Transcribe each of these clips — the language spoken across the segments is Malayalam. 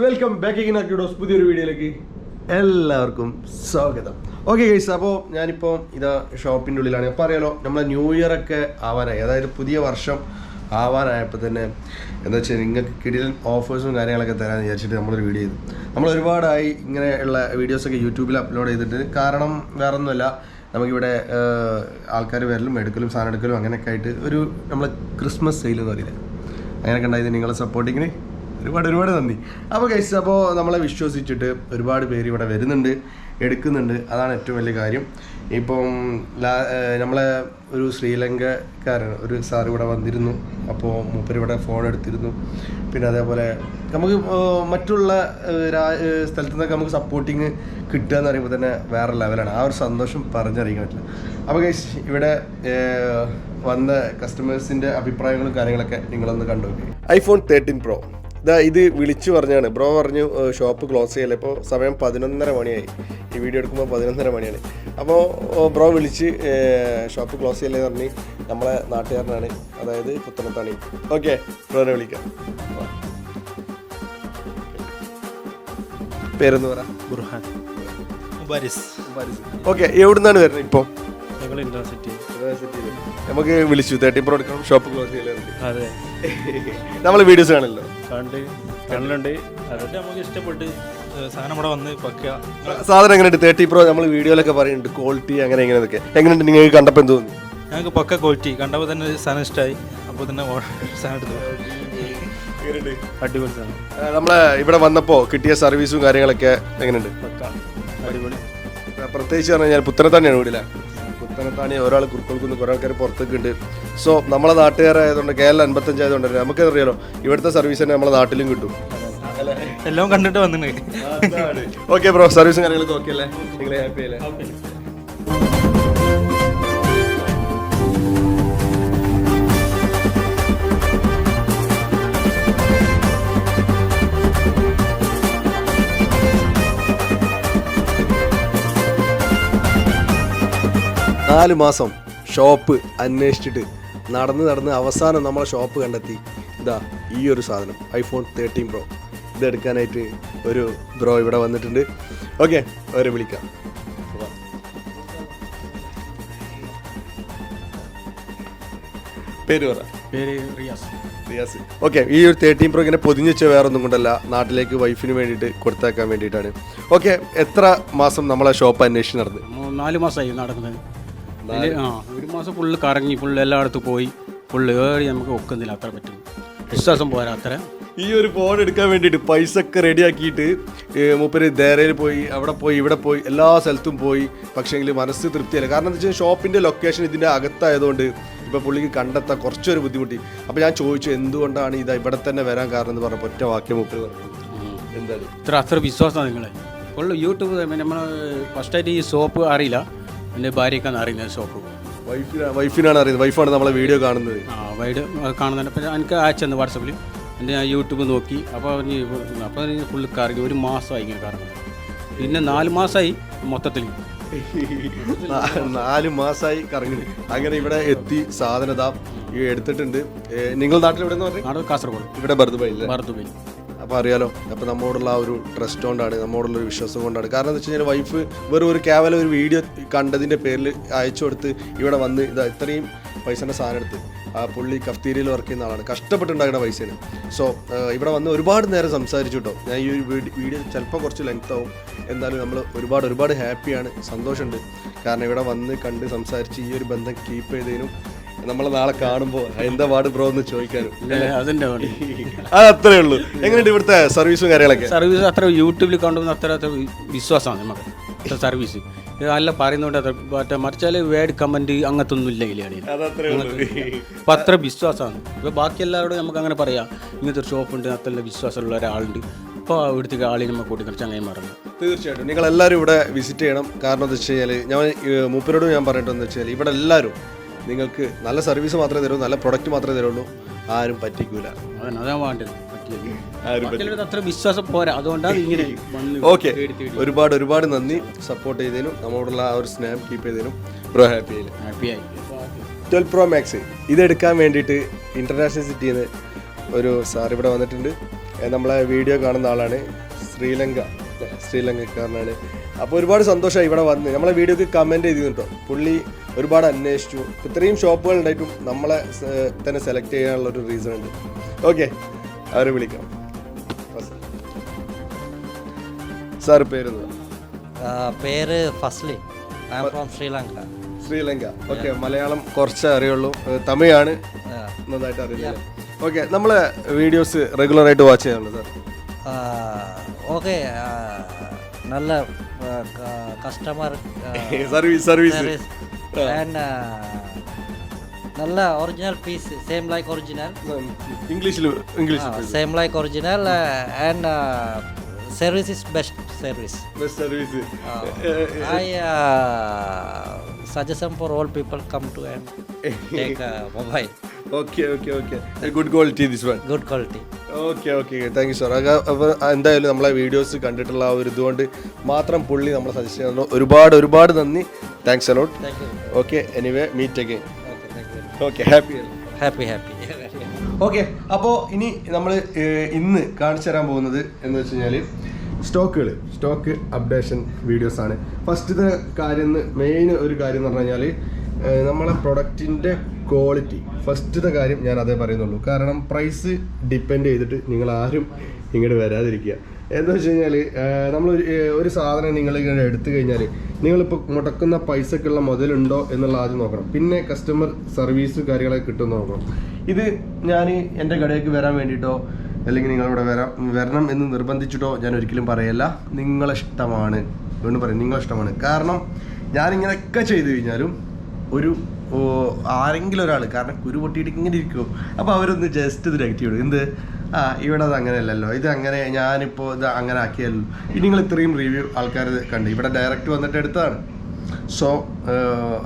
വെൽക്കം ബാക്ക് ഇൻ ആക്കിയോസ് പുതിയൊരു വീഡിയോയിലേക്ക് എല്ലാവർക്കും സ്വാഗതം ഓക്കെ ഗൈസ് അപ്പോൾ ഞാനിപ്പോൾ ഇതാ ഷോപ്പിൻ്റെ ഉള്ളിലാണ് അപ്പോൾ അറിയാലോ നമ്മളെ ന്യൂ ഇയർ ഒക്കെ ആവാനായി അതായത് പുതിയ വർഷം ആവാനായപ്പോൾ തന്നെ എന്താ വെച്ചാൽ നിങ്ങൾക്ക് കിടിലൻ ഓഫേഴ്സും കാര്യങ്ങളൊക്കെ തരാമെന്ന് വിചാരിച്ചിട്ട് നമ്മളൊരു വീഡിയോ ചെയ്തു നമ്മൾ ഒരുപാടായി ഇങ്ങനെയുള്ള വീഡിയോസൊക്കെ യൂട്യൂബിൽ അപ്ലോഡ് ചെയ്തിട്ട് കാരണം വേറെ ഒന്നുമല്ല നമുക്കിവിടെ ആൾക്കാർ വരലും എടുക്കലും സാധനം എടുക്കലും അങ്ങനെയൊക്കെ ആയിട്ട് ഒരു നമ്മളെ ക്രിസ്മസ് സെയിൽ എന്ന് പറയില്ല അങ്ങനെയൊക്കെ ഉണ്ടായിരുന്നു നിങ്ങളെ സപ്പോർട്ടിങ്ങിന് ഒരുപാട് ഒരുപാട് നന്ദി അപ്പോൾ ഗൈസ് അപ്പോൾ നമ്മളെ വിശ്വസിച്ചിട്ട് ഒരുപാട് പേര് ഇവിടെ വരുന്നുണ്ട് എടുക്കുന്നുണ്ട് അതാണ് ഏറ്റവും വലിയ കാര്യം ഇപ്പം നമ്മളെ ഒരു ശ്രീലങ്കക്കാരൻ ഒരു സാർ ഇവിടെ വന്നിരുന്നു അപ്പോൾ മൂപ്പരിവിടെ ഇവിടെ ഫോൺ എടുത്തിരുന്നു പിന്നെ അതേപോലെ നമുക്ക് മറ്റുള്ള സ്ഥലത്തു നിന്നൊക്കെ നമുക്ക് സപ്പോർട്ടിങ് കിട്ടുക എന്ന് പറയുമ്പോൾ തന്നെ വേറെ ലെവലാണ് ആ ഒരു സന്തോഷം പറഞ്ഞറിയിക്കാൻ പറ്റില്ല അപ്പോൾ ഗൈസ് ഇവിടെ വന്ന കസ്റ്റമേഴ്സിൻ്റെ അഭിപ്രായങ്ങളും കാര്യങ്ങളൊക്കെ നിങ്ങളൊന്ന് കണ്ടു ഐഫോൺ തേർട്ടീൻ പ്രോ ഇതാ ഇത് വിളിച്ചു പറഞ്ഞാണ് ബ്രോ പറഞ്ഞു ഷോപ്പ് ക്ലോസ് ചെയ്യല്ലേ ഇപ്പോൾ സമയം പതിനൊന്നര മണിയായി ഈ വീഡിയോ എടുക്കുമ്പോൾ പതിനൊന്നര മണിയാണ് അപ്പോൾ ബ്രോ വിളിച്ച് ഷോപ്പ് ക്ലോസ് ചെയ്യല്ലേ എന്ന് പറഞ്ഞ് നമ്മളെ നാട്ടുകാരനാണ് അതായത് പുത്തനത്താണി ഓക്കെ ബ്രോനെ വിളിക്കാം പേരെന്ന് പറ ബുർഹാൻ മുബാരിസ് ഓക്കെ എവിടുന്നാണ് വരുന്നത് ഇപ്പോൾ ഞങ്ങൾ യൂണിവേഴ്സിറ്റി യൂണിവേഴ്സിറ്റിയിൽ നമുക്ക് വിളിച്ചു തേർട്ടി പ്രോ എടുക്കണം ഷോപ്പ് ക്ലോസ് ചെയ്യലേ അതെ നമ്മൾ വീഡിയോസ് കാണല്ലോ കണ്ട് കണ്ടിട്ടുണ്ട് അതൊക്കെ നമുക്ക് ഇഷ്ടപ്പെട്ട് സാധനം ഇവിടെ വന്ന് പക്ക സാധനം എങ്ങനെയുണ്ട് തേർട്ടി പ്രോ നമ്മൾ വീഡിയോയിലൊക്കെ പറയുന്നുണ്ട് ക്വാളിറ്റി അങ്ങനെ ഇങ്ങനെയൊക്കെ എങ്ങനെയുണ്ട് നിങ്ങൾക്ക് കണ്ടപ്പോൾ എന്ത് ഞങ്ങൾക്ക് പക്ക ക്വാളിറ്റി കണ്ടപ്പോൾ തന്നെ സാധനം ഇഷ്ടമായി അപ്പോൾ തന്നെ സാധനം എടുത്തു അടിപൊളി സാധനം നമ്മളെ ഇവിടെ വന്നപ്പോൾ കിട്ടിയ സർവീസും കാര്യങ്ങളൊക്കെ എങ്ങനെയുണ്ട് അടിപൊളി പ്രത്യേകിച്ച് പറഞ്ഞു കഴിഞ്ഞാൽ പുത്തനെ തന്നെയാണ് വീടില്ല തന്നെത്താണി ഒരാൾ കുറുക്കൾക്കുന്ന് കുറേ ആൾക്കാർ പുറത്തേക്ക് ഉണ്ട് സോ നമ്മളെ നാട്ടുകാരായതുകൊണ്ട് കേരളം അൻപത്തഞ്ച് ആയതുകൊണ്ട് അറിയാലോ ഇവിടുത്തെ സർവീസ് തന്നെ നമ്മളെ നാട്ടിലും കിട്ടും എല്ലാം കണ്ടിട്ട് വന്നിട്ടുണ്ട് ഓക്കെ ബ്രോ സർവീസും കാര്യങ്ങളൊക്കെ ഓക്കെ അല്ലേ നിങ്ങളെ ഹാപ്പി അല്ലേ നാല് മാസം ഷോപ്പ് അന്വേഷിച്ചിട്ട് നടന്ന് നടന്ന് അവസാനം നമ്മളെ ഷോപ്പ് കണ്ടെത്തി ഇതാ ഈ ഒരു സാധനം ഐഫോൺ തേർട്ടീൻ പ്രോ ഇതെടുക്കാനായിട്ട് ഒരു ബ്രോ ഇവിടെ വന്നിട്ടുണ്ട് ഓക്കെ അവരെ വിളിക്കാം പേര് പറ പേര് റിയാസ് റിയാസ് ഓക്കെ ഈ ഒരു തേർട്ടീൻ പ്രോ ഇങ്ങനെ പൊതിഞ്ഞുവെച്ച വേറെ ഒന്നും കൊണ്ടല്ല നാട്ടിലേക്ക് വൈഫിന് വേണ്ടിയിട്ട് കൊടുത്തേക്കാൻ വേണ്ടിയിട്ടാണ് ഓക്കെ എത്ര മാസം നമ്മളെ ഷോപ്പ് അന്വേഷിച്ച് നടന്നത് നാല് മാസമായി നടക്കുന്നത് ഒരു മാസം ഫുള്ള് കറങ്ങി ഫുള്ള് എല്ലായിടത്തും പോയി ഫുള്ള് ഏറി നമുക്ക് ഒക്കുന്നില്ല അത്ര പറ്റും വിശ്വാസം പോരാ അത്ര ഈ ഒരു ഫോൺ എടുക്കാൻ വേണ്ടിയിട്ട് പൈസ ഒക്കെ റെഡിയാക്കിയിട്ട് മൂപ്പര് ധേരയിൽ പോയി അവിടെ പോയി ഇവിടെ പോയി എല്ലാ സ്ഥലത്തും പോയി എങ്കിൽ മനസ്സ് തൃപ്തിയല്ല കാരണം എന്താ വെച്ചാൽ ഷോപ്പിൻ്റെ ലൊക്കേഷൻ ഇതിൻ്റെ അകത്തായതുകൊണ്ട് ഇപ്പോൾ പുള്ളിക്ക് കണ്ടെത്താൻ കുറച്ചൊരു ബുദ്ധിമുട്ടി അപ്പോൾ ഞാൻ ചോദിച്ചു എന്തുകൊണ്ടാണ് ഇത് ഇവിടെ തന്നെ വരാൻ കാരണം എന്ന് പറഞ്ഞ ഒറ്റ വാക്യം മൂപ്പര് പറഞ്ഞു എന്തായാലും ഇത്ര അത്ര വിശ്വാസമാണ് നിങ്ങളെ ഫുള്ള് യൂട്യൂബ് നമ്മൾ ഫസ്റ്റായിട്ട് ഈ സോപ്പ് അറിയില്ല എൻ്റെ ഭാര്യക്കാണ് അറിയുന്നത് ഷോപ്പ് വൈഫിനാ വൈഫിനാണ് അറിയുന്നത് വൈഫാണ് നമ്മളെ വീഡിയോ കാണുന്നത് ആ വൈഡ് കാണുന്നുണ്ട് അപ്പോൾ എനിക്ക് അയച്ചെന്ന് വാട്സപ്പിൽ എൻ്റെ യൂട്യൂബ് നോക്കി അപ്പോൾ അവന് അപ്പോൾ ഫുള്ള് കറങ്ങി ഒരു മാസമായി ഇങ്ങനെ കറങ്ങി പിന്നെ നാല് മാസമായി മൊത്തത്തിൽ നാല് മാസമായി കറങ്ങി അങ്ങനെ ഇവിടെ എത്തി സാധനത എടുത്തിട്ടുണ്ട് നിങ്ങൾ നാട്ടിൽ എവിടെ നിന്ന് പറഞ്ഞു കാസർഗോഡ് ഇവിടെ ഭർദുബൈ ഭർദുബൈ അപ്പോൾ അറിയാലോ അപ്പോൾ നമ്മോടുള്ള ആ ഒരു ട്രസ്റ്റ് കൊണ്ടാണ് നമ്മോടുള്ള ഒരു വിശ്വാസം കൊണ്ടാണ് കാരണം എന്താ വെച്ച് കഴിഞ്ഞാൽ വൈഫ് വെറും ഒരു കേവലം ഒരു വീഡിയോ കണ്ടതിൻ്റെ പേരിൽ അയച്ചു കൊടുത്ത് ഇവിടെ വന്ന് ഇതാ ഇത്രയും പൈസേൻ്റെ സാധനം എടുത്ത് ആ പുള്ളി കഫ്തീരിയിൽ വർക്ക് ചെയ്യുന്ന ആളാണ് കഷ്ടപ്പെട്ടുണ്ടാക്കുന്ന പൈസേന് സോ ഇവിടെ വന്ന് ഒരുപാട് നേരം സംസാരിച്ചു കേട്ടോ ഞാൻ ഈ ഒരു വീഡിയോ ചിലപ്പോൾ കുറച്ച് ലെങ്ത് ആവും എന്നാലും നമ്മൾ ഒരുപാട് ഒരുപാട് ഹാപ്പിയാണ് സന്തോഷമുണ്ട് കാരണം ഇവിടെ വന്ന് കണ്ട് സംസാരിച്ച് ഈ ഒരു ബന്ധം കീപ്പ് ചെയ്തതിനും നമ്മൾ നാളെ കാണുമ്പോൾ എന്താ പാട് ബ്രോ എന്ന് ചോദിക്കാനും അതിന്റെ അത് അത്രേ ഉള്ളൂ എങ്ങനെയുണ്ട് ഇവിടുത്തെ സർവീസും കാര്യങ്ങളൊക്കെ സർവീസ് അത്ര യൂട്യൂബിൽ കണ്ടുവന്ന അത്ര അത്ര വിശ്വാസമാണ് നമുക്ക് സർവീസ് നല്ല പറയുന്നുണ്ട് അത്ര മറ്റേ മറിച്ചാല് വേഡ് കമന്റ് അങ്ങനത്തെ ഒന്നും ഇല്ല അപ്പൊ അത്ര വിശ്വാസമാണ് ഇപ്പൊ ബാക്കി എല്ലാവരോടും നമുക്ക് അങ്ങനെ പറയാം ഇങ്ങനത്തെ ഒരു ഷോപ്പുണ്ട് അത്ര വിശ്വാസമുള്ള ഒരാളുണ്ട് അപ്പോൾ ഇവിടുത്തെ ആളെ നമ്മൾ അങ്ങനെ മാറുന്നു തീർച്ചയായിട്ടും നിങ്ങൾ എല്ലാവരും ഇവിടെ വിസിറ്റ് ചെയ്യണം കാരണം എന്താ വെച്ച് കഴിഞ്ഞാൽ ഞാൻ മൂപ്പരോടും ഞാൻ പറഞ്ഞിട്ടെന്ന് വെച്ചാൽ ഇവിടെ എല്ലാവരും നിങ്ങൾക്ക് നല്ല സർവീസ് മാത്രമേ തരൂ നല്ല പ്രൊഡക്റ്റ് മാത്രമേ തരുള്ളൂ ആരും പറ്റിക്കൂല വിശ്വാസം പോരാ അതുകൊണ്ടാണ് ഇങ്ങനെ ഓക്കെ ഒരുപാട് ഒരുപാട് നന്ദി സപ്പോർട്ട് ചെയ്തതിനും നമ്മളോടുള്ള ആ ഒരു സ്നേഹം കീപ്പ് ചെയ്തതിനും പ്രോ ഹാപ്പി ആയില്ല ഹാപ്പി ആയി ട്വൽവ് പ്രോ മാക്സ് ഇതെടുക്കാൻ വേണ്ടിയിട്ട് ഇൻ്റർനാഷണൽ സിറ്റിയിൽ നിന്ന് ഒരു സാർ ഇവിടെ വന്നിട്ടുണ്ട് നമ്മളെ വീഡിയോ കാണുന്ന ആളാണ് ശ്രീലങ്ക ശ്രീലങ്കക്കാരനാണ് അപ്പോൾ ഒരുപാട് സന്തോഷമായി ഇവിടെ വന്ന് നമ്മളെ വീഡിയോക്ക് കമൻറ്റ് ചെയ്തു കിട്ടും പുള്ളി ഒരുപാട് അന്വേഷിച്ചു ഇത്രയും ഷോപ്പുകൾ ഉണ്ടായിട്ടും നമ്മളെ തന്നെ സെലക്ട് ചെയ്യാനുള്ള ഒരു റീസൺ ഉണ്ട് ഓക്കെ അവരെ വിളിക്കാം സാർ പേര് പേര് ഫസ്ലി ഫ്രോം ശ്രീലങ്ക ശ്രീലങ്ക ഓക്കെ മലയാളം കുറച്ച് അറിയുള്ളൂ തമിഴാണ് നന്നായിട്ട് അറിയില്ല ഓക്കെ നമ്മളെ വീഡിയോസ് റെഗുലറായിട്ട് വാച്ച് ചെയ്യാറുണ്ട് സാർ ഓക്കെ നല്ല customer eh, service. And nalla uh, original piece, same like original. English. Ah, same like original uh, and uh, service is best service. Best service. Ah. Eh, eh, I suggest for all people come to and take mobile. Okay okay okay good quality this one good quality okay okay thank you sir അപ്പോൾ എന്തായാലും നമ്മളെ വീഡിയോസ് കണ്ടിട്ടുള്ള ആ ഒരു ഇതുകൊണ്ട് മാത്രം പുള്ളി നമ്മളെ സജസ്റ്റ് ചെയ്യുന്നു ഒരുപാട് ഒരുപാട് നന്ദി thanks a lot okay anyway meet again okay happy happy happy okay അപ്പോൾ ഇനി നമ്മൾ ഇന്ന് കാണിച്ചു തരാൻ പോകുന്നത് എന്ന് വെച്ച് കഴിഞ്ഞാൽ സ്റ്റോക്കുകൾ സ്റ്റോക്ക് അപ്ഡേഷൻ വീഡിയോസാണ് ഫസ്റ്റത്തെ കാര്യം മെയിൻ ഒരു കാര്യം എന്ന് പറഞ്ഞു കഴിഞ്ഞാൽ നമ്മളെ പ്രൊഡക്റ്റിൻ്റെ ക്വാളിറ്റി ഫസ്റ്റത്തെ കാര്യം ഞാൻ അതേ പറയുന്നുള്ളൂ കാരണം പ്രൈസ് ഡിപ്പെൻഡ് ചെയ്തിട്ട് നിങ്ങൾ ആരും ഇങ്ങോട്ട് വരാതിരിക്കുക എന്ന് വെച്ച് കഴിഞ്ഞാൽ നമ്മൾ ഒരു സാധനം നിങ്ങൾ ഇങ്ങനെ എടുത്തു കഴിഞ്ഞാൽ നിങ്ങളിപ്പോൾ മുടക്കുന്ന പൈസക്കുള്ള മുതലുണ്ടോ എന്നുള്ള ആദ്യം നോക്കണം പിന്നെ കസ്റ്റമർ സർവീസ് കാര്യങ്ങളൊക്കെ കിട്ടുമെന്ന് നോക്കണം ഇത് ഞാൻ എൻ്റെ കടയിലേക്ക് വരാൻ വേണ്ടിയിട്ടോ അല്ലെങ്കിൽ നിങ്ങളിവിടെ വരാം വരണം എന്ന് നിർബന്ധിച്ചിട്ടോ ഞാൻ ഒരിക്കലും പറയല്ല നിങ്ങളിഷ്ടമാണ് എന്ന് പറയും നിങ്ങളിഷ്ടമാണ് കാരണം ഞാനിങ്ങനെയൊക്കെ ചെയ്തു കഴിഞ്ഞാലും ഒരു ആരെങ്കിലും ഒരാൾ കാരണം കുരു പൊട്ടിയിട്ട് ഇങ്ങനെ ഇരിക്കും അപ്പോൾ അവരൊന്ന് ജസ്റ്റ് ഇത് നെഗറ്റീവ് ഇടും എന്ത് ആ ഇവിടെ അത് അങ്ങനെയല്ലല്ലോ ഇത് അങ്ങനെ ഞാനിപ്പോൾ ഇത് അങ്ങനെ ആക്കിയല്ലോ ഇനി നിങ്ങൾ ഇത്രയും റിവ്യൂ ആൾക്കാർ കണ്ട് ഇവിടെ ഡയറക്റ്റ് വന്നിട്ട് എടുത്തതാണ് സോ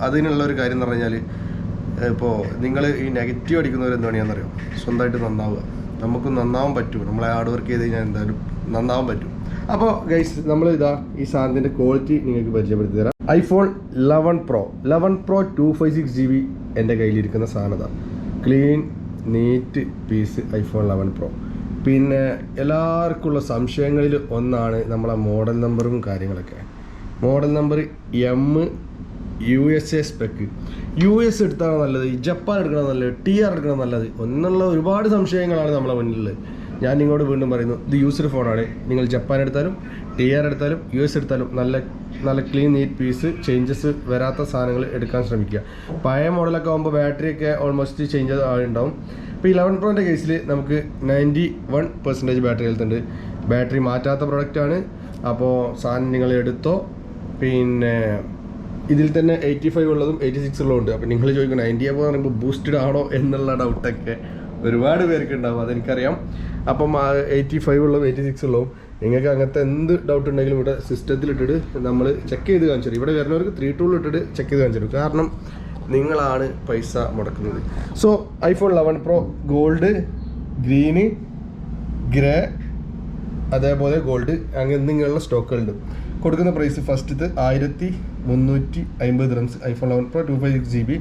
അതിനുള്ള ഒരു കാര്യം എന്ന് പറഞ്ഞാൽ ഇപ്പോൾ നിങ്ങൾ ഈ നെഗറ്റീവ് അടിക്കുന്നവർ എന്തുപണിയാണെന്നറിയോ സ്വന്തമായിട്ട് നന്നാവുക നമുക്ക് നന്നാവാൻ പറ്റും നമ്മൾ ഹാർഡ് വർക്ക് ചെയ്ത് കഴിഞ്ഞാൽ എന്തായാലും നന്നാവാൻ പറ്റും അപ്പോൾ ഗൈസ് നമ്മൾ ഇതാ ഈ സാധനത്തിൻ്റെ ക്വാളിറ്റി നിങ്ങൾക്ക് പരിചയപ്പെടുത്തി തരാം iPhone eleven pro eleven pro two five six G B എൻ്റെ കയ്യിലിരിക്കുന്ന സാധനത clean neat piece iPhone eleven pro പിന്നെ എല്ലാവർക്കുള്ള സംശയങ്ങളിൽ ഒന്നാണ് നമ്മളെ മോഡൽ നമ്പറും കാര്യങ്ങളൊക്കെ model number M U S A spec U S എടുത്താണോ നല്ലത് ജപ്പാൻ എടുക്കണോ നല്ലത് ടി ആർ എടുക്കണോ നല്ലത് എന്നുള്ള ഒരുപാട് സംശയങ്ങളാണ് നമ്മളെ മുന്നിലുള്ളത് ഞാൻ നിങ്ങളോട് വീണ്ടും പറയുന്നു ഇത് യൂസ്ഡ് ഫോണാണ് നിങ്ങൾ ജപ്പാൻ എടുത്താലും ടി ആർ എടുത്താലും യു എസ് എടുത്താലും നല്ല നല്ല ക്ലീൻ നീറ്റ് പീസ് ചേഞ്ചസ് വരാത്ത സാധനങ്ങൾ എടുക്കാൻ ശ്രമിക്കുക പഴയ മോഡലൊക്കെ ആകുമ്പോൾ ബാറ്ററിയൊക്കെ ഓൾമോസ്റ്റ് ചേഞ്ച് ഉണ്ടാവും ഇപ്പോൾ ഇലവൻ പ്രോൻ്റെ കേസിൽ നമുക്ക് നയൻറ്റി വൺ പെർസെൻറ്റേജ് ബാറ്ററി എടുത്തുണ്ട് ബാറ്ററി മാറ്റാത്ത പ്രൊഡക്റ്റാണ് അപ്പോൾ സാധനം നിങ്ങൾ എടുത്തോ പിന്നെ ഇതിൽ തന്നെ എയ്റ്റി ഫൈവ് ഉള്ളതും എയ്റ്റി സിക്സ് ഉള്ളതും ഉണ്ട് അപ്പോൾ നിങ്ങൾ ചോദിക്കണം നയൻറ്റി എന്ന് പറയുമ്പോൾ ബൂസ്റ്റഡ് ആണോ എന്നുള്ള ഡൗട്ടൊക്കെ ഒരുപാട് പേർക്ക് ഉണ്ടാവും അതെനിക്കറിയാം അപ്പം എയ്റ്റി ഫൈവ് ഉള്ളതും എയ്റ്റി സിക്സ് ഉള്ളതും നിങ്ങൾക്ക് അങ്ങനത്തെ എന്ത് ഡൗട്ട് ഉണ്ടെങ്കിലും ഇവിടെ സിസ്റ്റത്തിൽ ഇട്ടിട്ട് നമ്മൾ ചെക്ക് ചെയ്ത് കാണിച്ചു തരും ഇവിടെ വരുന്നവർക്ക് ത്രീ ടൂൾ ഇട്ടിട്ട് ചെക്ക് ചെയ്ത് കാണിച്ചു തരും കാരണം നിങ്ങളാണ് പൈസ മുടക്കുന്നത് so iPhone eleven pro gold green grey അതേപോലെ ഗോൾഡ് അങ്ങനെ ഇങ്ങനെയുള്ള സ്റ്റോക്കുകളുണ്ട് കൊടുക്കുന്ന പ്രൈസ് ഫസ്റ്റത്തെ ആയിരത്തി മുന്നൂറ്റി അമ്പത് rums iPhone eleven pro two five six G B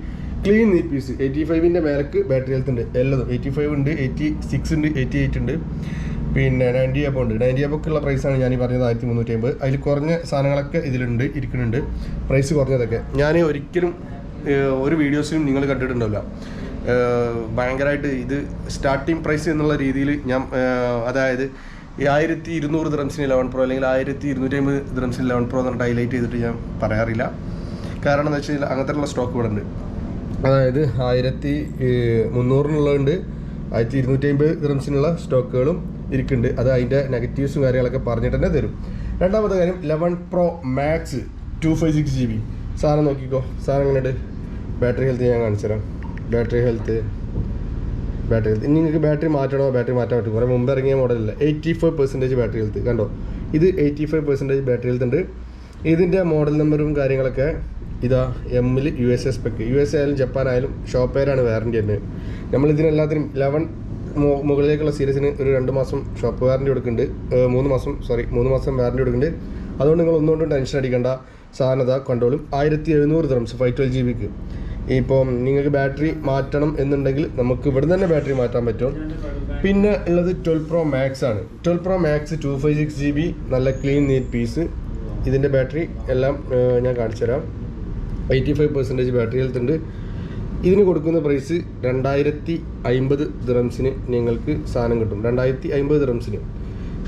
clean E P C eighty ഫൈവിൻ്റെ മേലക്ക് ബാറ്ററി ഹെൽത്ത് ഉണ്ട് എല്ലതും എയ്റ്റി ഫൈവ് ഉണ്ട് എയ്റ്റി സിക്സ് ഉണ്ട് എയ്റ്റി എയ്റ്റ് ഉണ്ട് പിന്നെ നയൻറ്റി എബോ ഉണ്ട് നയൻറ്റി പ്രൈസ് പ്രൈസാണ് ഞാൻ ഈ പറഞ്ഞത് ആയിരത്തി മുന്നൂറ്റി അമ്പത് അതിൽ കുറഞ്ഞ സാധനങ്ങളൊക്കെ ഇതിലുണ്ട് ഇരിക്കുന്നുണ്ട് പ്രൈസ് കുറഞ്ഞതൊക്കെ ഞാൻ ഒരിക്കലും ഒരു വീഡിയോസിലും നിങ്ങൾ കണ്ടിട്ടുണ്ടാവില്ല ഭയങ്കരമായിട്ട് ഇത് സ്റ്റാർട്ടിംഗ് പ്രൈസ് എന്നുള്ള രീതിയിൽ ഞാൻ അതായത് ഈ ആയിരത്തി ഇരുന്നൂറ് ദ്രംസിന് ഇലവൻ പ്രോ അല്ലെങ്കിൽ ആയിരത്തി ഇരുന്നൂറ്റി അമ്പത് ദ്രംസിന് ഇലവൻ പ്രോ എന്ന് ഹൈലൈറ്റ് ചെയ്തിട്ട് ഞാൻ പറയാറില്ല കാരണം എന്താ വെച്ചാൽ അങ്ങനത്തെ സ്റ്റോക്ക് ഇവിടെ ഉണ്ട് അതായത് ആയിരത്തി മുന്നൂറിനുള്ളതുണ്ട് ആയിരത്തി ഇരുന്നൂറ്റി അമ്പത് ഗ്രംസിനുള്ള സ്റ്റോക്കുകളും ഇരിക്കുന്നുണ്ട് അത് അതിൻ്റെ നെഗറ്റീവ്സും കാര്യങ്ങളൊക്കെ പറഞ്ഞിട്ട് തന്നെ തരും രണ്ടാമത്തെ കാര്യം eleven pro max two five six G B സാധനം നോക്കിക്കോ സാധനം എങ്ങനെയുണ്ട് ബാറ്ററി ഹെൽത്ത് ഞാൻ കാണിച്ചു തരാം ബാറ്ററി ഹെൽത്ത് ബാറ്ററി ഹെൽത്ത് ഇനി നിങ്ങൾക്ക് ബാറ്ററി മാറ്റണോ ബാറ്ററി മാറ്റാൻ പറ്റും കുറേ മുമ്പ് ഇറങ്ങിയ മോഡലല്ല eighty five percentage battery health കണ്ടോ ഇത് eighty five percentage battery health ഉണ്ട് ഇതിൻ്റെ മോഡൽ നമ്പറും കാര്യങ്ങളൊക്കെ ഇതാ എമ്മിൽ U S spec U S A ആയാലും ജപ്പാനായാലും ഷോപ്പേരാണ് വാറൻറ്റി തന്നെ നമ്മളിതിനെല്ലാത്തിനും ലെവൻ മുകളിലേക്കുള്ള സീരീസിന് ഒരു രണ്ട് മാസം ഷോപ്പ് വാറൻറ്റി കൊടുക്കുന്നുണ്ട് മൂന്ന് മാസം സോറി മൂന്ന് മാസം വാറൻറ്റി കൊടുക്കുന്നുണ്ട് അതുകൊണ്ട് നിങ്ങൾ ഒന്നുകൊണ്ടും ടെൻഷൻ അടിക്കേണ്ട സാധനത കണ്ടോളും ആയിരത്തി എഴുന്നൂറ് ദ്രംസ് ഫൈവ് ട്വൽവ് ജി ബിക്ക് ഇപ്പം നിങ്ങൾക്ക് ബാറ്ററി മാറ്റണം എന്നുണ്ടെങ്കിൽ നമുക്ക് ഇവിടെ തന്നെ ബാറ്ററി മാറ്റാൻ പറ്റും പിന്നെ ഉള്ളത് ട്വൽവ് പ്രോ മാക്സ് ആണ് twelve pro max two five six G B നല്ല ക്ലീൻ നീറ്റ് പീസ് ഇതിൻ്റെ ബാറ്ററി എല്ലാം ഞാൻ കാണിച്ചുതരാം eighty five percentage battery health ഉണ്ട് ഇതിന് കൊടുക്കുന്ന പ്രൈസ് രണ്ടായിരത്തി അമ്പത് ദ്രംസിന് നിങ്ങൾക്ക് സാധനം കിട്ടും രണ്ടായിരത്തി അമ്പത് ദ്രംസിന്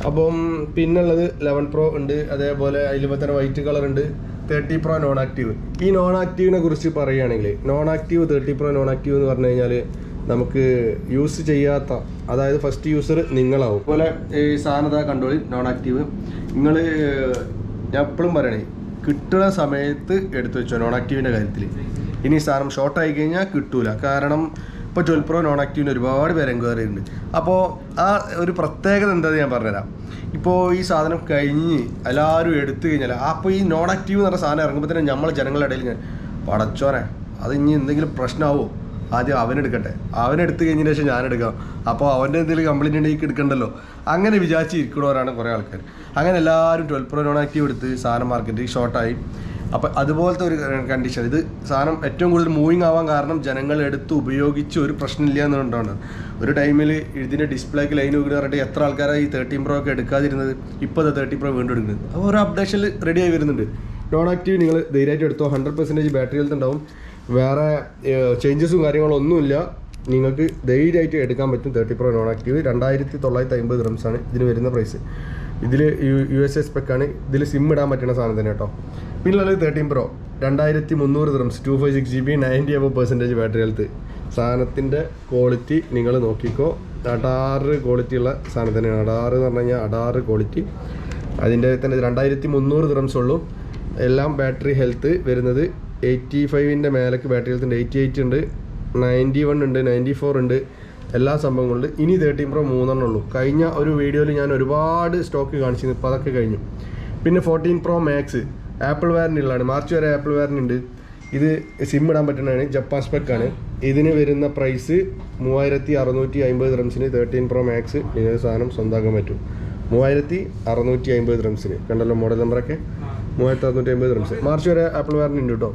അപ്പം പിന്നുള്ളത് ലെവൻ പ്രോ ഉണ്ട് അതേപോലെ അതിലിപ്പോൾ തന്നെ വൈറ്റ് കളർ ഉണ്ട് തേർട്ടി പ്രോ നോൺ ആക്റ്റീവ് ഈ നോൺ ആക്റ്റീവിനെ കുറിച്ച് പറയുകയാണെങ്കിൽ non active thirty pro non active എന്ന് പറഞ്ഞു കഴിഞ്ഞാൽ നമുക്ക് യൂസ് ചെയ്യാത്ത അതായത് ഫസ്റ്റ് യൂസർ നിങ്ങളാവും അതുപോലെ ഈ സാധനത കണ്ടോളി നോൺ ആക്റ്റീവ് നിങ്ങൾ ഞാൻ എപ്പോഴും പറയണേ കിട്ടുന്ന സമയത്ത് എടുത്തു വെച്ചോ നോൺ ആക്റ്റീവിൻ്റെ കാര്യത്തിൽ ഇനി സാധനം ഷോർട്ട് ആയി കഴിഞ്ഞാൽ കിട്ടൂല കാരണം ഇപ്പോൾ ട്വൽവ് നോൺ ആക്റ്റീവിന് ഒരുപാട് പേര് എൻക്വയറിയുണ്ട് അപ്പോൾ ആ ഒരു പ്രത്യേകത എന്താണെന്ന് ഞാൻ പറഞ്ഞുതരാം ഇപ്പോൾ ഈ സാധനം കഴിഞ്ഞ് എല്ലാവരും എടുത്തു കഴിഞ്ഞാൽ അപ്പോൾ ഈ നോൺ ആക്റ്റീവ് എന്ന് പറഞ്ഞ സാധനം ഇറങ്ങുമ്പോൾ തന്നെ നമ്മളെ ജനങ്ങളുടെ ഇടയിൽ ഞാൻ പടച്ചോനെ അത് ഇനി എന്തെങ്കിലും പ്രശ്നമാവോ ആദ്യം അവനെടുക്കട്ടെ അവനെടുത്തു കഴിഞ്ഞതിന് ശേഷം ഞാനെടുക്കാം അപ്പോൾ അവൻ്റെ എന്തെങ്കിലും കംപ്ലൈന്റ് ഉണ്ടെങ്കിൽ എടുക്കണ്ടല്ലോ അങ്ങനെ വിചാരിച്ചിരിക്കണവരാണ് കുറേ ആൾക്കാർ അങ്ങനെ എല്ലാവരും ട്വൽവ് പ്രോ നോൺ ആക്റ്റീവ് എടുത്ത് സാധനം മാർക്കറ്റിൽ ഷോർട്ടായി അപ്പം അതുപോലത്തെ ഒരു കണ്ടീഷൻ ഇത് സാധനം ഏറ്റവും കൂടുതൽ മൂവിങ് ആവാൻ കാരണം ജനങ്ങൾ എടുത്ത് ഉപയോഗിച്ച് ഒരു പ്രശ്നമില്ല എന്നുകൊണ്ടാണ് ഒരു ടൈമിൽ ഇതിൻ്റെ ഡിസ്പ്ലേക്ക് ലൈൻ വീട് പറഞ്ഞിട്ട് എത്ര ആൾക്കാരാണ് ഈ തേർട്ടീൻ പ്രോ ഒക്കെ എടുക്കാതിരുന്നത് ഇപ്പോൾ അത് തേർട്ടീൻ പ്രോ വീണ്ടും എടുക്കുന്നത് അപ്പോൾ ഒരു അപ്ഡേഷനിൽ റെഡിയായി വരുന്നുണ്ട് നോൺ ആക്റ്റീവ് നിങ്ങൾ ധൈര്യമായിട്ട് എടുത്തോ ഹൺഡ്രഡ് പെർസെൻറ്റേജ് ബാറ്ററി ഉണ്ടാവും വേറെ ചേഞ്ചസും കാര്യങ്ങളും ഒന്നുമില്ല നിങ്ങൾക്ക് ധൈര്യമായിട്ട് എടുക്കാൻ പറ്റും തേർട്ടി പ്രോ നോൺ ആക്റ്റീവ് രണ്ടായിരത്തി തൊള്ളായിരത്തി അമ്പത് ഗ്രംസാണ് ഇതിന് വരുന്ന പ്രൈസ് ഇതിൽ യു യു എസ് എസ് പെക്കാണ് ഇതിൽ സിം ഇടാൻ പറ്റുന്ന സാധനം തന്നെ കേട്ടോ പിന്നുള്ളത് തേർട്ടീൻ പ്രോ രണ്ടായിരത്തി മുന്നൂറ് grams two five six G B ninety above percentage battery health സാധനത്തിൻ്റെ ക്വാളിറ്റി നിങ്ങൾ നോക്കിക്കോ അടാറ് ക്വാളിറ്റി ഉള്ള സാധനം തന്നെയാണ് അടാറ് എന്ന് പറഞ്ഞു കഴിഞ്ഞാൽ അടാറ് ക്വാളിറ്റി അതിൻ്റെ തന്നെ രണ്ടായിരത്തി മുന്നൂറ് ഗ്രംസ് ഉള്ളൂ എല്ലാം ബാറ്ററി ഹെൽത്ത് വരുന്നത് എയ്റ്റി ഫൈവിൻ്റെ മേലേക്ക് ബാറ്ററി ഹെൽത്ത് ഉണ്ട് എയ്റ്റി എയ്റ്റ് ഉണ്ട് നയൻറ്റി വൺ ഉണ്ട് നയൻറ്റി ഫോർ ഉണ്ട് എല്ലാ സംഭവങ്ങളുണ്ട് ഇനി തേർട്ടീൻ പ്രോ മൂന്നെണ്ണം ഉള്ളൂ കഴിഞ്ഞ ഒരു വീഡിയോയിൽ ഞാൻ ഒരുപാട് സ്റ്റോക്ക് കാണിച്ചിരുന്നു ഇപ്പോൾ അതൊക്കെ കഴിഞ്ഞു പിന്നെ ഫോർട്ടീൻ പ്രോ മാക്സ് ആപ്പിൾ ഉള്ളതാണ് മാർച്ച് വരെ ആപ്പിൾ ഉണ്ട് ഇത് സിം ഇടാൻ പറ്റുന്നതാണ് ജപ്പാൻ സ്പെക്കാണ് ഇതിന് വരുന്ന പ്രൈസ് മൂവായിരത്തി അറുന്നൂറ്റി അമ്പത് റംസിന് തേർട്ടീൻ പ്രോ മാക്സ് ഇതേ സാധനം സ്വന്തമാക്കാൻ പറ്റും മൂവായിരത്തി അറുന്നൂറ്റി അമ്പത് റംസിന് കണ്ടല്ലോ മോഡൽ നമ്പറൊക്കെ മൂവായിരത്തി അറുന്നൂറ്റി അമ്പത് റൺസ് മാർച്ച് വരെ ആപ്പിൾ വാറൻ്റ് ഉണ്ട് കേട്ടോ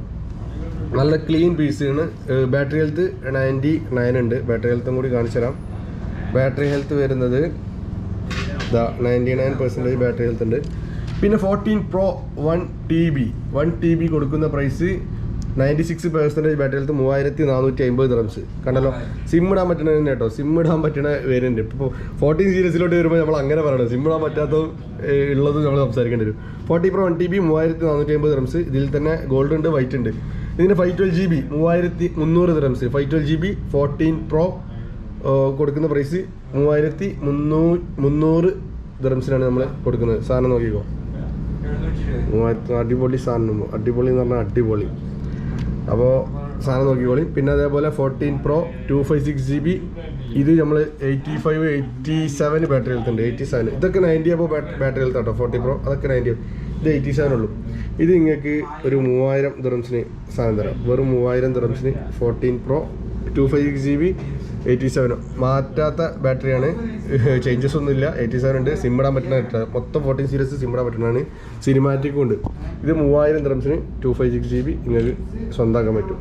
നല്ല ക്ലീൻ പീസാണ് ബാറ്ററി ഹെൽത്ത് നയൻറ്റി നയൻ ഉണ്ട് ബാറ്ററി ഹെൽത്തും കൂടി കാണിച്ചു തരാം ബാറ്ററി ഹെൽത്ത് വരുന്നത് ഇതാ ninety nine percentage battery health ഉണ്ട് പിന്നെ fourteen pro one T B one T B കൊടുക്കുന്ന price ninety six percentage battery health മൂവായിരത്തി നാനൂറ്റി അമ്പത് റംസ് കണ്ടല്ലോ സിം ഇടാൻ പറ്റണ തന്നെ കേട്ടോ സിം ഇടാൻ പറ്റണ വരുന്നുണ്ട് ഇപ്പോൾ ഫോർട്ടീൻ സീരീസിലോട്ട് വരുമ്പോൾ നമ്മൾ അങ്ങനെ പറയണം സിം ഇടാൻ പറ്റാത്ത ഉള്ളത് നമ്മൾ സംസാരിക്കേണ്ടി വരും forty pro one T B മൂവായിരത്തി നാനൂറ്റി അമ്പത് റംസ് ഇതിൽ തന്നെ ഗോൾഡ് ഉണ്ട് വൈറ്റ് ഉണ്ട് ഇതിൻ്റെ ഫൈവ് ട്വൽവ് ജി ബി മൂവായിരത്തി മുന്നൂറ് rums five twelve G B fourteen pro കൊടുക്കുന്ന പ്രൈസ് മൂവായിരത്തി മുന്നൂ മുന്നൂറ് ദ്രംസിനാണ് നമ്മൾ കൊടുക്കുന്നത് സാധനം നോക്കിക്കോ മൂവായിരത്തി അടിപൊളി സാധനം അടിപൊളി എന്ന് പറഞ്ഞാൽ അടിപൊളി അപ്പോൾ സാധനം നോക്കിക്കോളി പിന്നെ അതേപോലെ fourteen pro two five six G B ഇത് നമ്മൾ eighty five eighty seven battery ഹെൽത്തുണ്ട് eighty seven ഇതൊക്കെ നയൻറ്റി അപ്പോൾ ബാറ്ററി ഹെൽത്ത് കേട്ടോ ഫോർട്ടി പ്രോ അതൊക്കെ നയൻറ്റി ഇത് എയ്റ്റി സെവൻ ഉള്ളൂ ഇത് നിങ്ങൾക്ക് ഒരു മൂവായിരം ദുറംസിന് സാധനം തരാം വെറും മൂവായിരം ദുറംസിന് fourteen pro two five six G B eighty സെവനോ മാറ്റാത്ത ബാറ്ററിയാണ് ചേഞ്ചസ് ഒന്നും ഇല്ല എയ്റ്റി സെവൻ ഉണ്ട് സിം ഇടാൻ പറ്റുന്ന മൊത്തം ഫോർട്ടീൻ സീരീസ് സിം ഇടാൻ പറ്റുന്നതാണ് സിനിമാറ്റിക്കും ഉണ്ട് ഇത് മൂവായിരം ദ്രംസിന് two five six G B നിങ്ങൾക്ക് സ്വന്തമാക്കാൻ പറ്റും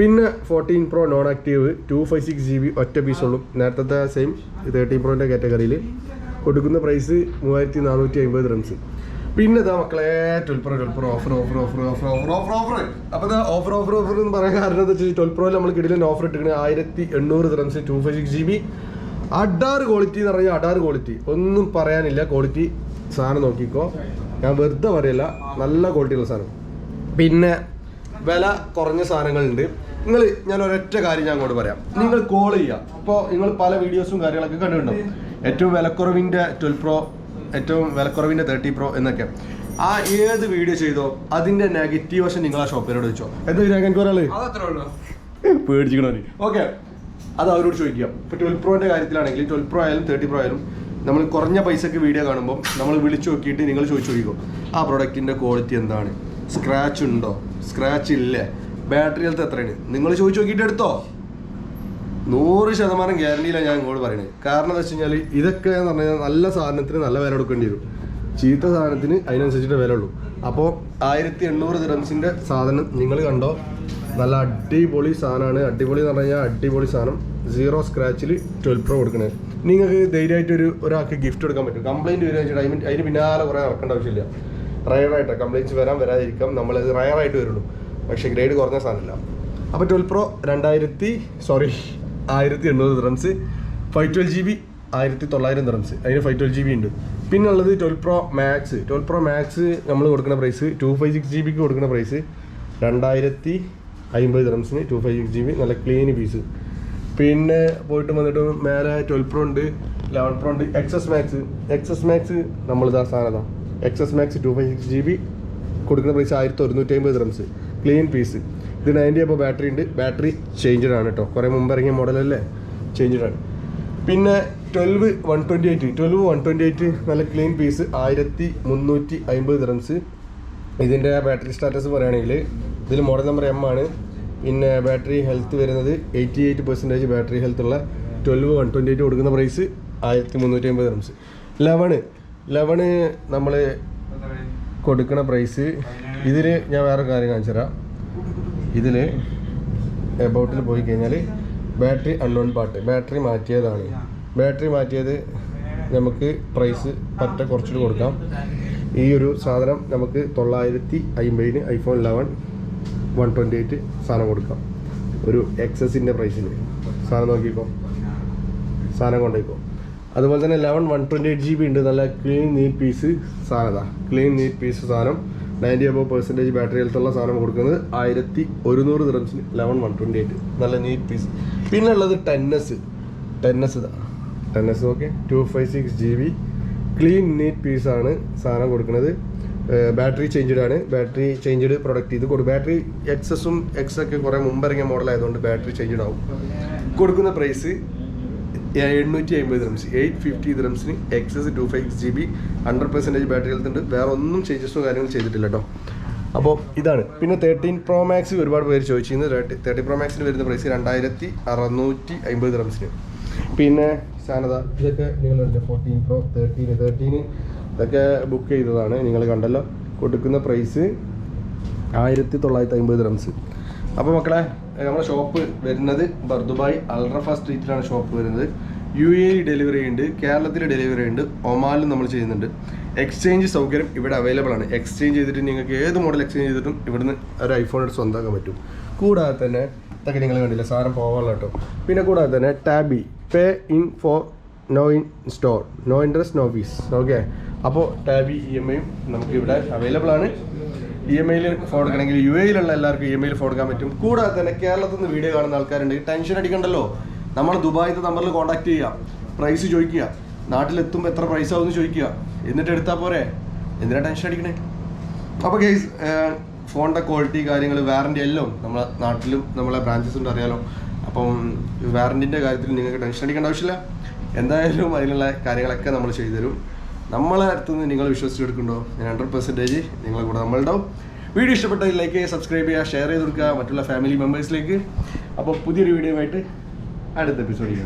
പിന്നെ fourteen pro non active two five six G B ഒറ്റ പീസുള്ളൂ നേരത്തെ സെയിം തേർട്ടീൻ പ്രോൻ്റെ കാറ്റഗറിയിൽ കൊടുക്കുന്ന പ്രൈസ് മൂവായിരത്തി നാനൂറ്റി അമ്പത് ദ്രംസ് പിന്നെ ഇതാ മക്കളെ twelve pro twelve pro offer offer offer offer offer offer offer അപ്പോൾ ഇതാ ഓഫർ ഓഫർ ഓഫർ എന്ന് പറയാൻ കാരണം എന്താ വെച്ചാൽ ട്വൽവ് പ്രോയിൽ നമ്മൾ കിടിലൻ ഓഫർ ഇട്ടിരിക്കുന്നത് ആയിരത്തി എണ്ണൂറ് dirhams two five six G B അഡാറ് ക്വാളിറ്റി എന്ന് പറഞ്ഞാൽ അഡാറ് ക്വാളിറ്റി ഒന്നും പറയാനില്ല ക്വാളിറ്റി സാധനം നോക്കിക്കോ ഞാൻ വെറുതെ പറയല്ല നല്ല ക്വാളിറ്റിയുള്ള സാധനം പിന്നെ വില കുറഞ്ഞ സാധനങ്ങളുണ്ട് നിങ്ങൾ ഞാൻ ഒരൊറ്റ കാര്യം ഞാൻ അങ്ങോട്ട് പറയാം നിങ്ങൾ കോൾ ചെയ്യുക അപ്പോൾ നിങ്ങൾ പല വീഡിയോസും കാര്യങ്ങളൊക്കെ കണ്ടിട്ടുണ്ടാവും ഏറ്റവും വിലക്കുറവിൻ്റെ ട്വൽവ് പ്രോ ഏറ്റവും വിലക്കുറവിൻ്റെ തേർട്ടി പ്രോ എന്നൊക്കെ ആ ഏത് വീഡിയോ ചെയ്തോ അതിൻ്റെ നെഗറ്റീവ് വശം നിങ്ങൾ ആ ഷോപ്പിനോട് വെച്ചോ എന്താ എനിക്ക് ഒരാൾ പേടിച്ചിക്കണോ ഓക്കെ അത് അവരോട് ചോദിക്കുക ഇപ്പൊ ട്വൽവ് പ്രോന്റെ കാര്യത്തിലാണെങ്കിൽ ട്വൽവ് പ്രോ ആയാലും തേർട്ടി പ്രോ ആയാലും നമ്മൾ കുറഞ്ഞ പൈസക്ക് വീഡിയോ കാണുമ്പോൾ നമ്മൾ വിളിച്ചു നോക്കിയിട്ട് നിങ്ങൾ ചോദിച്ചു നോക്കിക്കോ ആ പ്രൊഡക്റ്റിന്റെ ക്വാളിറ്റി എന്താണ് സ്ക്രാച്ച് ഉണ്ടോ സ്ക്രാച്ച് ഇല്ലേ ബാറ്ററി ഹെൽത്ത് എത്രയാണ് നിങ്ങൾ ചോദിച്ചു നോക്കിയിട്ട് എടുത്തോ നൂറ് ശതമാനം ഗ്യാരണ്ടിയിലാണ് ഞാൻ ഇങ്ങോട്ട് പറയുന്നത് കാരണം എന്താ വെച്ച് കഴിഞ്ഞാൽ ഇതൊക്കെ എന്ന് പറഞ്ഞാൽ നല്ല സാധനത്തിന് നല്ല വില കൊടുക്കേണ്ടി വരും ചീത്ത സാധനത്തിന് അതിനനുസരിച്ചിട്ട് വില ഉള്ളൂ അപ്പോൾ ആയിരത്തി എണ്ണൂറ് ദ്രംസിൻ്റെ സാധനം നിങ്ങൾ കണ്ടോ നല്ല അടിപൊളി സാധനമാണ് അടിപൊളി എന്ന് പറഞ്ഞു കഴിഞ്ഞാൽ അടിപൊളി സാധനം സീറോ സ്ക്രാച്ചിൽ ട്വൽവ് പ്രോ കൊടുക്കണേ നിങ്ങൾക്ക് ധൈര്യമായിട്ട് ഒരു ഒരാൾക്ക് ഗിഫ്റ്റ് കൊടുക്കാൻ പറ്റും കംപ്ലയിൻറ്റ് വരിക വെച്ചിട്ട് അതിന് അതിന് പിന്നാലെ കുറേ ഇറക്കേണ്ട ആവശ്യമില്ല റയറായിട്ടാണ് കംപ്ലയിൻറ്റ്സ് വരാൻ വരാതിരിക്കാം നമ്മളത് റയറായിട്ട് വരുള്ളൂ പക്ഷേ ഗ്രേഡ് കുറഞ്ഞ സാധനമില്ല അപ്പോൾ ട്വൽവ് പ്രോ രണ്ടായിരത്തി സോറി ആയിരത്തി എണ്ണൂറ് dirhams five twelve G B ആയിരത്തി തൊള്ളായിരം ദിറംസ് അതിന് ഫൈവ് ട്വൽവ് ജി ബി ഉണ്ട് പിന്നെ ഉള്ളത് twelve pro max twelve pro max നമ്മൾ കൊടുക്കുന്ന price two five six G ബിക്ക് കൊടുക്കുന്ന പ്രൈസ് രണ്ടായിരത്തി അമ്പത് ദിറംസിന് two five six G B നല്ല ക്ലീൻ പീസ് പിന്നെ പോയിട്ട് വന്നിട്ട് മേലെ ട്വൽവ് പ്രോ ഉണ്ട് ലെവൻ പ്രോ ഉണ്ട് എക്സസ് മാക്സ് എക്സസ് മാക്സ് നമ്മളിതാ സാധനം XS max two five six G B കൊടുക്കുന്ന പ്രൈസ് ആയിരത്തി ഒരുന്നൂറ്റി അമ്പത് ദിറംസ് ക്ലീൻ പീസ് ഇത് നയൻറ്റി അപ്പോൾ ബാറ്ററി ഉണ്ട് ബാറ്ററി ചേഞ്ചഡ് ആണ് കേട്ടോ കുറേ മുമ്പ് ഇറങ്ങിയ മോഡലല്ലേ ചേഞ്ചഡ് ആണ് പിന്നെ twelve one twenty eight twelve one twenty eight നല്ല ക്ലീൻ പീസ് ആയിരത്തി മുന്നൂറ്റി അമ്പത് ദിറംസ് ഇതിൻ്റെ ബാറ്ററി സ്റ്റാറ്റസ് പറയുകയാണെങ്കിൽ ഇതിൽ മോഡൽ നമ്പർ എം ആണ് പിന്നെ ബാറ്ററി ഹെൽത്ത് വരുന്നത് eighty eight percentage battery health ഉള്ള ട്വൽവ് വൺ ട്വൻറ്റി എയ്റ്റ് കൊടുക്കുന്ന പ്രൈസ് ആയിരത്തി മുന്നൂറ്റി അമ്പത് റംസ് ലെവണ് ലെവണ് നമ്മൾ കൊടുക്കുന്ന പ്രൈസ് ഇതിൽ ഞാൻ വേറെ കാര്യം കാണിച്ചു തരാം ഇതിന് എബൌട്ടിൽ പോയി കഴിഞ്ഞാൽ ബാറ്ററി അൺനോൺ പാർട്ട് ബാറ്ററി മാറ്റിയതാണ് ബാറ്ററി മാറ്റിയത് നമുക്ക് പ്രൈസ് പറ്റ കുറച്ചിട്ട് കൊടുക്കാം ഈ ഒരു സാധനം നമുക്ക് തൊള്ളായിരത്തി അമ്പതിന് iPhone eleven one twenty eight സാധനം കൊടുക്കാം ഒരു എക്സസിൻ്റെ പ്രൈസിൽ സാധനം നോക്കിക്കോ സാധനം കൊണ്ടുപോയിക്കോ അതുപോലെ തന്നെ eleven one twenty eight G B ഉണ്ട് നല്ല ക്ലീൻ നീറ്റ് പീസ് സാധനതാണ് ക്ലീൻ നീറ്റ് പീസ് സാധനം നയൻറ്റി എബോ പെർസെൻറ്റേജ് ബാറ്ററി ഹെൽത്തുള്ള സാധനം കൊടുക്കുന്നത് ആയിരത്തി ഒരുന്നൂറ് ദിറംസിന് ലെവൻ വൺ ട്വൻറ്റി എയ്റ്റ് നല്ല നീറ്റ് പീസ് പിന്നെ ഉള്ളത് ടെന്നസ് ടെന്നസ് tennis okay two five six G B clean neat പീസാണ് സാധനം കൊടുക്കുന്നത് ബാറ്ററി ചേഞ്ചഡ് ആണ് ബാറ്ററി ചേഞ്ചഡ് പ്രൊഡക്റ്റ് ഇത് കൊടുക്കും ബാറ്ററി എക്സസും എക്സൊക്കെ കുറേ മുമ്പ് ഇറങ്ങിയ മോഡലായതുകൊണ്ട് ബാറ്ററി ചേഞ്ചഡ് ആവും കൊടുക്കുന്ന പ്രൈസ് എണ്ണൂറ്റി അമ്പത് dirhams eight fifty ദ്രംസിന് XS two five G B hundred percentage battery health ഉണ്ട് വേറെ ഒന്നും ചേഞ്ചസോ കാര്യങ്ങളും ചെയ്തിട്ടില്ല കേട്ടോ അപ്പോൾ ഇതാണ് പിന്നെ തേർട്ടീൻ പ്രോ മാക്സ് ഒരുപാട് പേര് ചോദിച്ചിരുന്നു തേർട്ടി തേർട്ടി പ്രോ മാക്സിന് വരുന്ന പ്രൈസ് രണ്ടായിരത്തി അറുന്നൂറ്റി അമ്പത് ദ്രംസിന് പിന്നെ സാനദ ഇതൊക്കെ നിങ്ങളുണ്ട് ഫോർട്ടീൻ പ്രോ തേർട്ടീന് തേർട്ടീന് ഇതൊക്കെ ബുക്ക് ചെയ്തതാണ് നിങ്ങൾ കണ്ടല്ലോ കൊടുക്കുന്ന പ്രൈസ് ആയിരത്തി തൊള്ളായിരത്തി അമ്പത് ദ്രംസ് അപ്പോൾ മക്കളെ നമ്മുടെ ഷോപ്പ് വരുന്നത് ബർദുബായ് അൾറഫ സ്ട്രീറ്റിലാണ് ഷോപ്പ് വരുന്നത് യു എ ഡെലിവറി ഉണ്ട് കേരളത്തിൽ ഡെലിവറി ഉണ്ട് ഒമാനിലും നമ്മൾ ചെയ്യുന്നുണ്ട് എക്സ്ചേഞ്ച് സൗകര്യം ഇവിടെ അവൈലബിൾ ആണ് എക്സ്ചേഞ്ച് ചെയ്തിട്ട് നിങ്ങൾക്ക് ഏത് മോഡൽ എക്സ്ചേഞ്ച് ചെയ്തിട്ടും ഇവിടുന്ന് ഒരു ഐഫോൺ എടുത്ത് സ്വന്തമാക്കാൻ പറ്റും കൂടാതെ തന്നെ ഇതൊക്കെ നിങ്ങൾ കണ്ടില്ല സാധനം പോകാനുള്ള കേട്ടോ പിന്നെ കൂടാതെ തന്നെ Tabby pay in four no in store no interest no fees okay അപ്പോൾ ടാബി ഇ എം ഐയും നമുക്ക് ഇവിടെ അവൈലബിൾ ആണ് ഇ എം ഐയിൽ ഫോൺ എടുക്കണമെങ്കിൽ യു എയിലുള്ള എല്ലാവർക്കും ഇ എം ഐയിൽ ഫോൺ എടുക്കാൻ പറ്റും കൂടാതെ തന്നെ കേരളത്തിൽ നിന്ന് വീഡിയോ കാണുന്ന ആൾക്കാരുണ്ട് ടെൻഷൻ അടിക്കണ്ടല്ലോ നമ്മൾ ദുബായിത്തെ നമ്പറിൽ കോൺടാക്ട് ചെയ്യുക പ്രൈസ് ചോദിക്കുക നാട്ടിലെത്തുമ്പോൾ എത്ര പ്രൈസ് ആവുമെന്ന് ചോദിക്കുക എന്നിട്ട് എടുത്താൽ പോരെ എന്തിനാ ടെൻഷൻ അടിക്കണേ അപ്പോൾ കേസ് ഫോണിൻ്റെ ക്വാളിറ്റി കാര്യങ്ങൾ വാറൻറ്റി എല്ലാം നമ്മളെ നാട്ടിലും നമ്മളെ ബ്രാഞ്ചസ് ഉണ്ട് അറിയാലോ അപ്പം വാറൻറ്റിൻ്റെ കാര്യത്തിൽ നിങ്ങൾക്ക് ടെൻഷൻ അടിക്കേണ്ട ആവശ്യമില്ല എന്തായാലും അതിനുള്ള കാര്യങ്ങളൊക്കെ നമ്മൾ ചെയ്തുതരും നമ്മളെ അടുത്ത് നിന്ന് നിങ്ങൾ വിശ്വസിച്ചെടുക്കുന്നുണ്ടോ ഞാൻ ഹൺഡ്രഡ് പെർസെൻറ്റേജ് നിങ്ങളെ കൂടെ നമ്മളുണ്ടാവും വീഡിയോ ഇഷ്ടപ്പെട്ടാൽ ലൈക്ക് ചെയ്യുക സബ്സ്ക്രൈബ് ചെയ്യുക ഷെയർ ചെയ്ത് കൊടുക്കുക മറ്റുള്ള ഫാമിലി മെമ്പേഴ്സിലേക്ക് അപ്പോൾ പുതിയൊരു വീഡിയോ ആയിട്ട് அடுத்த எபிசோடியும்